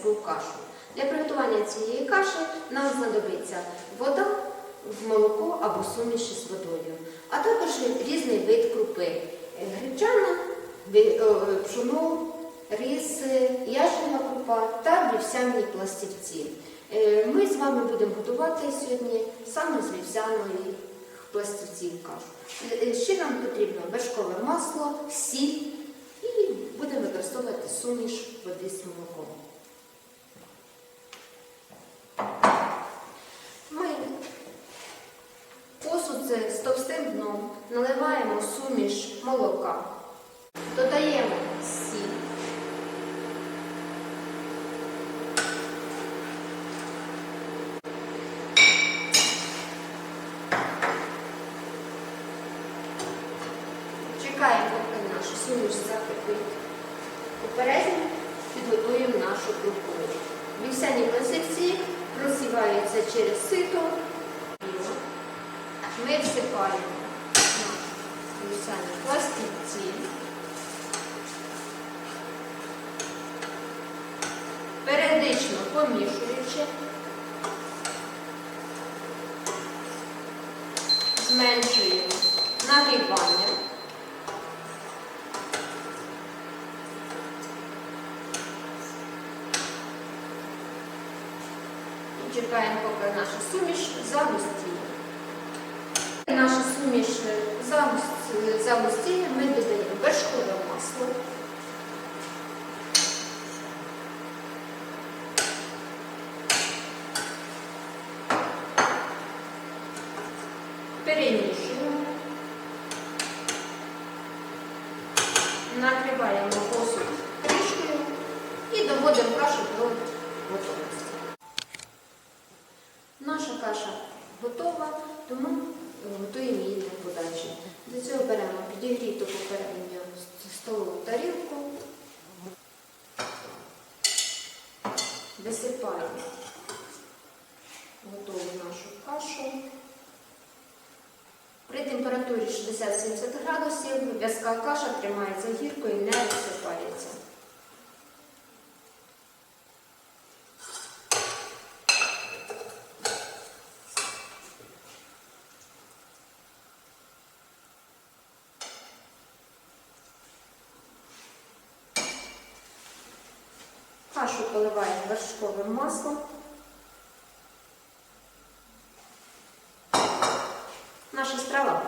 грецьку кашу. Для приготування цієї каші нам знадобиться вода, молоко або суміші з водою, а також різний вид крупи. Е, Гречана, о, пшоно, рис, е, крупа та вівсяні пластівці. Е, Ми з вами будемо готувати сьогодні саме з вівсяної пластівців кашу. Е, Ще нам потрібно вершкове масло, сіль і будемо використовувати суміш води з молоком. Ми посуд з товстим дном наливаємо суміш молока, додаємо сіль. Чекаємо, поки наша суміш закипить. Попередньо підготуємо нашу крупу. Вівсяні пластівці просіваються через сито. Ми всипаємо на вівсяні пластівці. Періодично помішуючи, зменшуємо нагрівання. І чекаємо, поки наша суміш загустіє. Наша суміш загус- загустіє, ми додаємо вершкове масло. Перемішуємо. Накриваємо посуд кришкою і доводимо кашу до готовності. Наша каша готова, тому готуємо її для подачі. Для цього беремо підігріту попередньо столову тарілку, висипаємо готову нашу кашу. При температурі 60-70 градусів в'язка каша тримається гірко і не Кашу поливаємо вершковим маслом. Наша страва